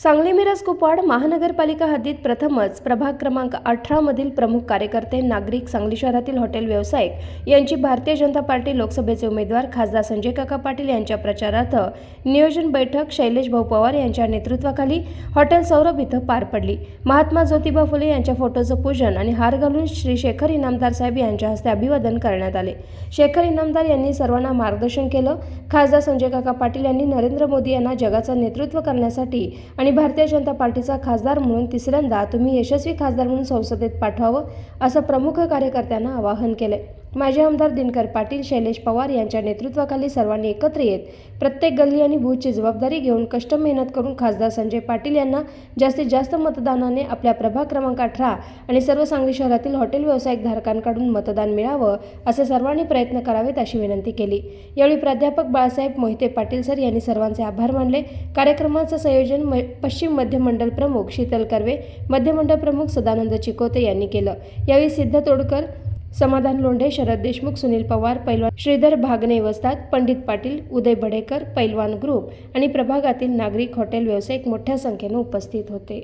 सांगली मिरज कुपवाड महानगरपालिका हद्दीत प्रथमच प्रभाग क्रमांक अठरामधील प्रमुख कार्यकर्ते नागरिक सांगली शहरातील हॉटेल व्यावसायिक यांची भारतीय जनता पार्टी लोकसभेचे उमेदवार खासदार संजय काका पाटील यांच्या प्रचारार्थ नियोजन बैठक शैलेश भाऊ पवार यांच्या नेतृत्वाखाली हॉटेल सौरभ इथं पार पडली. महात्मा ज्योतिबा फुले यांच्या फोटोचं पूजन आणि हार घालून श्री शेखर इनामदार साहेब यांच्या हस्ते अभिवादन करण्यात आले. शेखर इनामदार यांनी सर्वांना मार्गदर्शन केलं. खासदार संजय काका पाटील यांनी नरेंद्र मोदी यांना जगाचं नेतृत्व करण्यासाठी आणि आणि भारतीय जनता पार्टीचा खासदार म्हणून तिसऱ्यांदा तुम्ही यशस्वी खासदार म्हणून संसदेत पाठवावं असं प्रमुख कार्यकर्त्यांना आवाहन केले माजी आमदार दिनकर पाटील शैलेश पवार यांच्या नेतृत्वाखाली सर्वांनी एकत्र येत प्रत्येक गल्ली आणि बूथची जबाबदारी घेऊन कष्ट मेहनत करून खासदार संजय पाटील यांना जास्तीत जास्त मतदानाने आपल्या प्रभाग क्रमांक अठरा आणि सर्व सांगली शहरातील हॉटेल व्यावसायिक धारकांकडून मतदान मिळावं असे सर्वांनी प्रयत्न करावेत अशी विनंती केली. यावेळी प्राध्यापक बाळासाहेब मोहिते पाटील सर यांनी सर्वांचे आभार मानले. कार्यक्रमाचं संयोजन म- पश्चिम मध्य मंडल प्रमुख शीतल कर्वे मध्य मंडळ प्रमुख सदानंद चिकोते यांनी केलं. यावेळी सिद्ध तोडकर समाधान लोंढे शरद देशमुख सुनील पवार पैलवान श्रीधर भागने वस्ताद पंडित पाटील उदय भडेकर पैलवान ग्रुप आणि प्रभागातील नागरिक हॉटेल व्यावसायिक मोठ्या संख्येने उपस्थित होते.